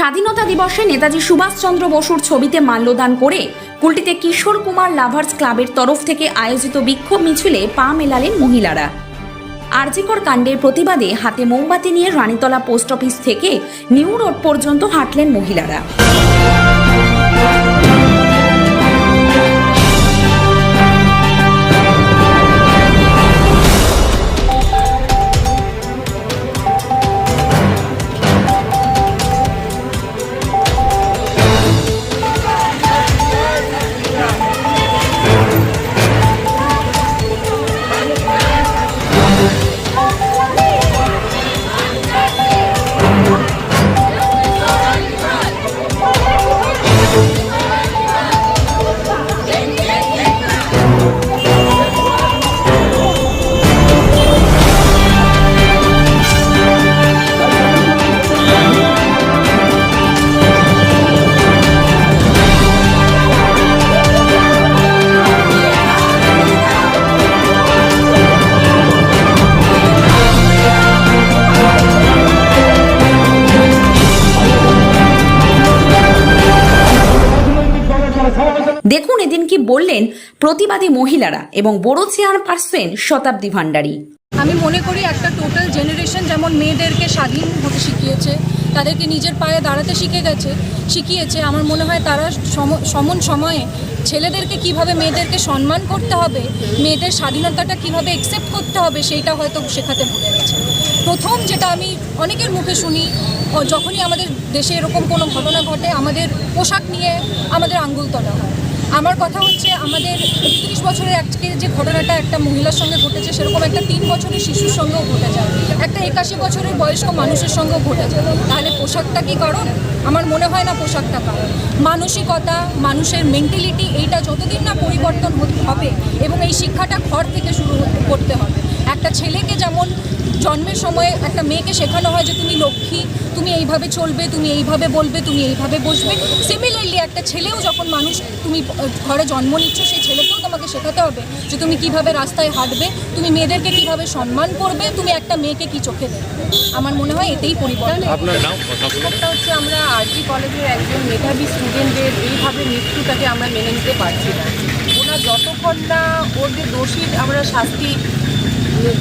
স্বাধীনতা দিবসে নেতাজি সুভাষচন্দ্র বসুর ছবিতে মাল্যদান করে কুলটিতে কিশোর কুমার লাভার্স ক্লাবের তরফ থেকে আয়োজিত বিক্ষোভ মিছিলে পা মেলালেন মহিলারা। আরজিকর কাণ্ডের প্রতিবাদে হাতে মোমবাতি নিয়ে রানীতলা পোস্ট অফিস থেকে নিউ রোড পর্যন্ত হাঁটলেন মহিলারা। দেখুন এদিন কি বললেন প্রতিবাদী মহিলারা এবং বড় চেয়ারপারসন শতাব্দী ভান্ডারী। আমি মনে করি একটা টোটাল জেনারেশন যেমন মেয়েদেরকে স্বাধীন হতে শিখিয়েছে, তাদেরকে নিজের পায়ে দাঁড়াতে শিখে গেছে, শিখিয়েছে, আমার মনে হয় তারা সম- সমন সময়ে ছেলেদেরকে কীভাবে মেয়েদেরকে সম্মান করতে হবে, মেয়েদের স্বাধীনতাটা কীভাবে একসেপ্ট করতে হবে সেইটা হয়তো শেখাতে ভুলে গেছে। প্রথম যেটা আমি অনেকের মুখে শুনি যখনই আমাদের দেশে এরকম কোনো ঘটনা ঘটে, আমাদের পোশাক নিয়ে আমাদের আঙ্গুল তোলা হয়। আমার কথা হচ্ছে আমাদের একত্রিশ বছরের আজকে যে ঘটনাটা একটা মহিলার সঙ্গে ঘটেছে, সেরকম একটা তিন বছরের শিশুর সঙ্গেও ঘটে যায় একটা একাশি বছরের বয়স্ক মানুষের সঙ্গেও ঘটে যায় তাহলে পোশাকটা কি কারণ? আমার মনে হয় না পোশাকটা কারণ। মানসিকতা, মানুষের মেন্টালিটি এইটা যতদিন না পরিবর্তন হবে এবং এই শিক্ষাটা ঘর থেকে শুরু করতে হবে। একটা যেমন জন্মের সময় একটা মেয়েকে শেখানো হয় যে তুমি লক্ষ্মী তুমি এইভাবে চলবে তুমি এইভাবে বলবে তুমি এইভাবে বসবে। সিমিলারলি একটা ছেলেও যখন মানুষ তুমি ঘরে জন্ম নিচ্ছ সেই ছেলেকেও তোমাকে শেখাতে হবে যে তুমি কীভাবে রাস্তায় হাঁটবে তুমি মেয়েদেরকে কীভাবে সম্মান করবে তুমি একটা মেয়েকে কি চোখে দেখবে। আমার মনে হয় এতেই পরিবর্তন। আপনার নাম? কথা বলুন। একটা হচ্ছে আমরা আরজি কলেজের একজন মেধাবী স্টুডেন্টদের এইভাবে মৃত্যুটাকে আমরা মেনে নিতে পারছি না। ওনার যতক্ষণ না ওর যে দোষী আমরা শাস্তি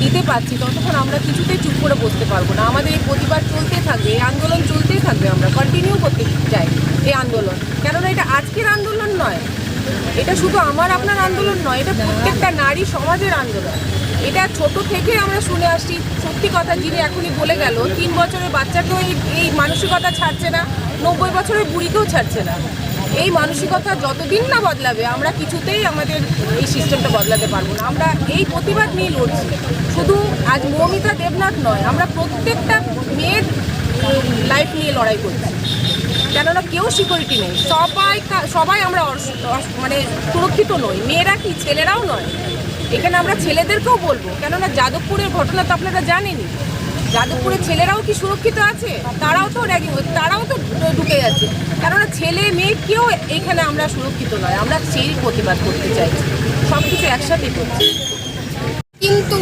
দিতে পারছি, ততক্ষণ আমরা কিছুতেই চুপ করে বসতে পারব না। আমাদের এই প্রতিবাদ চলতেই থাকবে, এই আন্দোলন চলতেই থাকবে আমরা কন্টিনিউ করতে চাই এই আন্দোলন। কেননা এটা আজকের আন্দোলন নয়, এটা শুধু আমার আপনার আন্দোলন নয়, এটা প্রত্যেকটা নারী সমাজের আন্দোলন। এটা ছোট থেকে আমরা শুনে আসছি, সত্যি কথা যিনি এখনই বলে গেল, তিন বছরের বাচ্চাকেও এই মানসিকতা ছাড়ছে না, নব্বই বছরের বুড়িকেও ছাড়ছে না। এই মানসিকতা যতদিন না বদলাবে, আমরা কিছুতেই আমাদের এই সিস্টেমটা বদলাতে পারব না। আমরা এই প্রতিবাদ নিয়ে লড়ছি। শুধু আজ মৌমিতা দেবনাথ নয়, আমরা প্রত্যেকটা মেয়ের লাইফ নিয়ে লড়াই করছি। কেননা কেউ সিকিউরিটি নেই। সবাই সবাই আমরা মানে সুরক্ষিত নই। মেয়েরা কি, ছেলেরাও নয়? এখানে আমরা ছেলেদেরকেও বলব। কেননা যাদবপুরের ঘটনা তো আপনারা জানেনই। যাদবপুরের ছেলেরাও কি সুরক্ষিত আছে? তারাও তো র্যাগিং তারাও তো ঢুকে যাচ্ছে কেননা ছেলে মেয়ে কেউ এখানে আমরা সুরক্ষিত নয় আমরা সেই প্রতিবাদ করতে চাইছি। সব কিছু একসাথে করছি। কিন্তু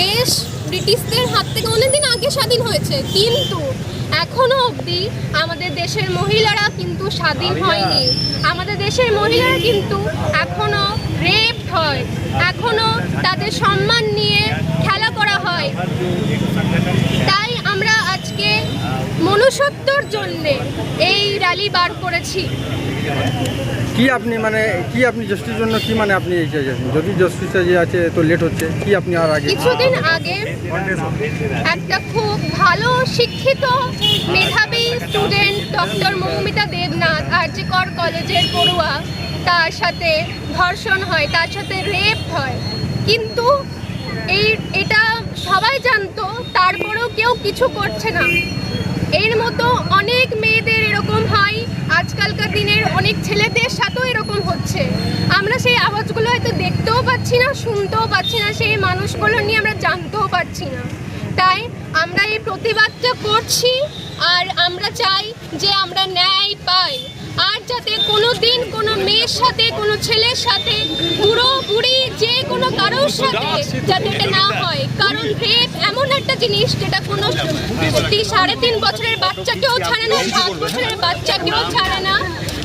দেশ ব্রিটিশদের হাত থেকে অনেকদিন আগে স্বাধীন হয়েছে কিন্তু এখনও অবধি আমাদের দেশের মহিলারা কিন্তু স্বাধীন হয়নি। আমাদের দেশের মহিলারা কিন্তু এখনও রেপ হয় এখনও তাদের সম্মান নিয়ে হয়। তাই আমরা আজকে মনুষ্যত্বর জন্যে এই র্যালি বার করেছি। কি আপনি মানে কি আপনি জাস্টিসের জন্য কি মানে আপনি এই চাইছেন? যদি জাস্টিস যে আছে তো লেট হচ্ছে। কি আপনি আর আগে? কিছুদিন আগে একটা খুব ভালো শিক্ষিত মেধাবী স্টুডেন্ট ডক্টর মৌমিতা দেবনাথ আরজিকর কলেজের পড়ুয়া তার সাথে ধর্ষণ হয় তার সাথে রেপ হয়। কিন্তু এই এটা সবাই জানতো, তারপরেও কেউ কিছু করছে না। এর মতো অনেক মেয়েদের এরকম হয়, আজকালকার দিনের অনেক ছেলেদের সাথেও এরকম হচ্ছে। আমরা সেই আওয়াজগুলো হয়তো দেখতেও পাচ্ছি না, শুনতেও পাচ্ছি না, সেই মানুষগুলো নিয়ে আমরা জানতেও পারছি না। তাই আমরা এই প্রতিবাদটা করছি, আর আমরা চাই যে আমরা ন্যায় পাই। আর যাতে কোনো দিন কোনো মেয়ের সাথে, কোনো ছেলের সাথে বুড়ো বুড়ি যে কোনো কারোর সাথে যাতে এটা না হয়। কারণ রেপ এমন একটা জিনিস যেটা কোনো সাড়ে তিন বছরের বাচ্চাকেও ছাড়ে না সাত বছরের বাচ্চাকেও ছাড়ে না,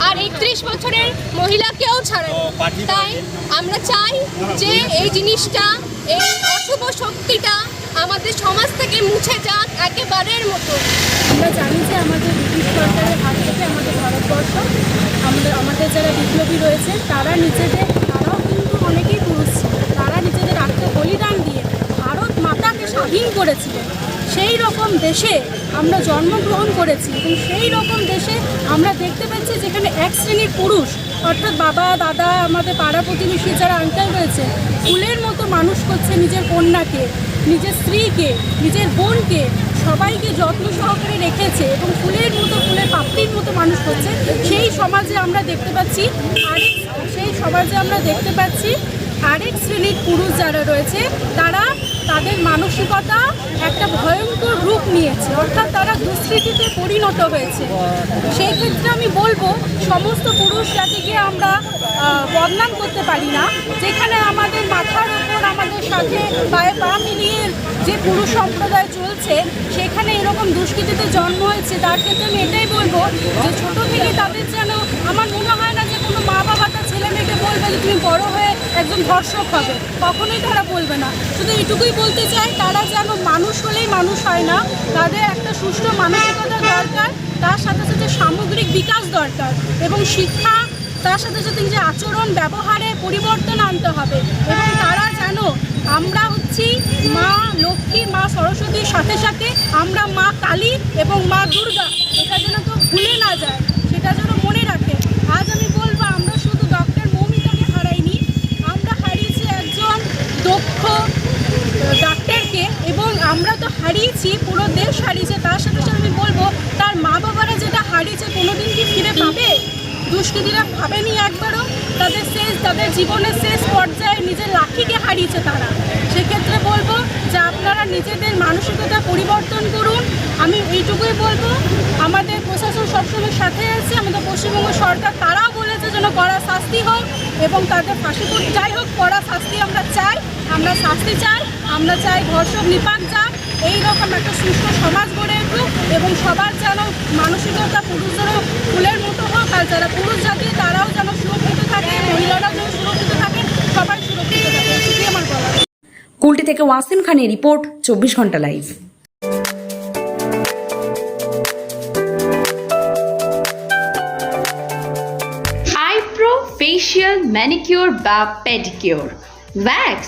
আর একত্রিশ বছরের মহিলাকেও ছাড়ে না। তাই আমরা চাই যে এই জিনিসটা, এই অশুভ শক্তিটা আমাদের সমাজ থেকে মুছে যাক একেবারের মতো। আমরা জানি যে আমাদের ব্রিটিশ সরকারের হাত থেকে আমাদের ভারতবর্ষ আমাদের আমাদের যারা বিপ্লবী রয়েছে, তারা নিজেদের তারাও কিন্তু অনেকেই পুরুষ ছিল। তারা নিজেদের আত্ম বলিদান দিয়ে ভারত মাতাকে স্বাধীন করেছিলেন। সেই রকম দেশে আমরা জন্মগ্রহণ করেছি এবং সেই রকম দেশে আমরা দেখতে পাচ্ছি যেখানে এক শ্রেণির পুরুষ, অর্থাৎ বাবা, দাদা, আমাদের পাড়া প্রতিবেশী যারা আঙ্কেল রয়েছে, ফুলের মতো মানুষ করছে নিজের কন্যাকে, নিজের স্ত্রীকে, নিজের বোনকে, সবাইকে যত্ন সহকারে রেখেছে এবং ফুলের মতো ফুলের পাপড়ির মানুষ করছে সেই সমাজে আমরা দেখতে পাচ্ছি আরেক সেই সমাজে আমরা দেখতে পাচ্ছি আরেক শ্রেণির পুরুষ যারা রয়েছে, তারা তাদের মানসিকতা একটা ভয়ঙ্কর রূপ নিয়েছে। অর্থাৎ তারা দুষ্কৃতিতে পরিণত হয়েছে। সেই ক্ষেত্রে আমি বলব, সমস্ত পুরুষ জাতিকে আমরা বদনাম করতে পারি না। যেখানে আমাদের মাথার আমাদের সাথে পায়ে পা মিলিয়ে যে পুরুষ সম্প্রদায় চলছে, সেখানে এরকম দুষ্কৃতিতে জন্ম হয়েছে, তার ক্ষেত্রে আমি এটাই বলব যে ছোট থেকে তাদের যেন, আমার মনে হয় না যে কোনো মা বাবা তার ছেলে মেয়েকে বলবে যে তুমি বড় হয়ে একজন ধর্ষক হবে। কখনোই তারা বলবে না। শুধু এটুকুই বলতে চাই, তারা যেন মানুষ হলেই মানুষ হয় না। তাদের একটা সুষ্ঠু মানসিকতা দরকার, তার সাথে সাথে সামগ্রিক বিকাশ দরকার এবং শিক্ষা তার সাথে সাথে নিজের আচরণ, ব্যবহারে পরিবর্তন আনতে হবে। এবং তারা যেন আমরা হচ্ছি মা লক্ষ্মী, মা সরস্বতীর সাথে সাথে আমরা মা কালী এবং মা দুর্গা। এটা যেন তো ভুলে না যায়, সেটা যেন মনে রাখে। আজ আমি বলব, আমরা শুধু ডক্টর মৌমিতাকে হারাইনি, আমরা হারিয়েছি একজন দক্ষ ডাক্তারকে এবং আমরা তো হারিয়েছি, পুরো দেশ হারিয়েছে। তার সাথে সাথে আমি বলব, তার মা বাবারা যেটা হারিয়েছে কোনোদিন কি ফিরে পাবে? দুষ্কৃতীরা ভাবেনি একবারও। তাদের শেষ, তাদের জীবনের শেষ পর্যায়ে নিজের লাঠিকে হারিয়েছে তারা। সেক্ষেত্রে বলব যে আপনারা নিজেদের মানসিকতা পরিবর্তন করুন। আমি এইটুকুই বলব, আমাদের প্রশাসন সবসময় সাথে আছে। আমাদের পশ্চিমবঙ্গ সরকার, তারাও বলেছে যেন কড়া শাস্তি হোক এবং তাদের ফাঁসি যাই হোক, কড়া শাস্তি আমরা চাই, আমরা শাস্তি চাই, আমরা চাই ধর্ষক নিপাক যাক। এইরকম একটা সুস্থ সমাজ উঠুক এবং সবার যেন মানসিকতা পুরুষদেরও ফুলের মতো হোক আর যারা পুরুষ জাতি তারাও যেন সুরক্ষিত থাকে মহিলারাও যেন সুরক্ষিত থাকে সবাই সুরক্ষিত থাকে। এটুকুই আমার বলা কুলটি থেকে ওয়াসিম খানের রিপোর্ট চব্বিশ ঘণ্টা লাইভ। ফেশিয়াল ম্যানিকিউর বা pedicure. Wax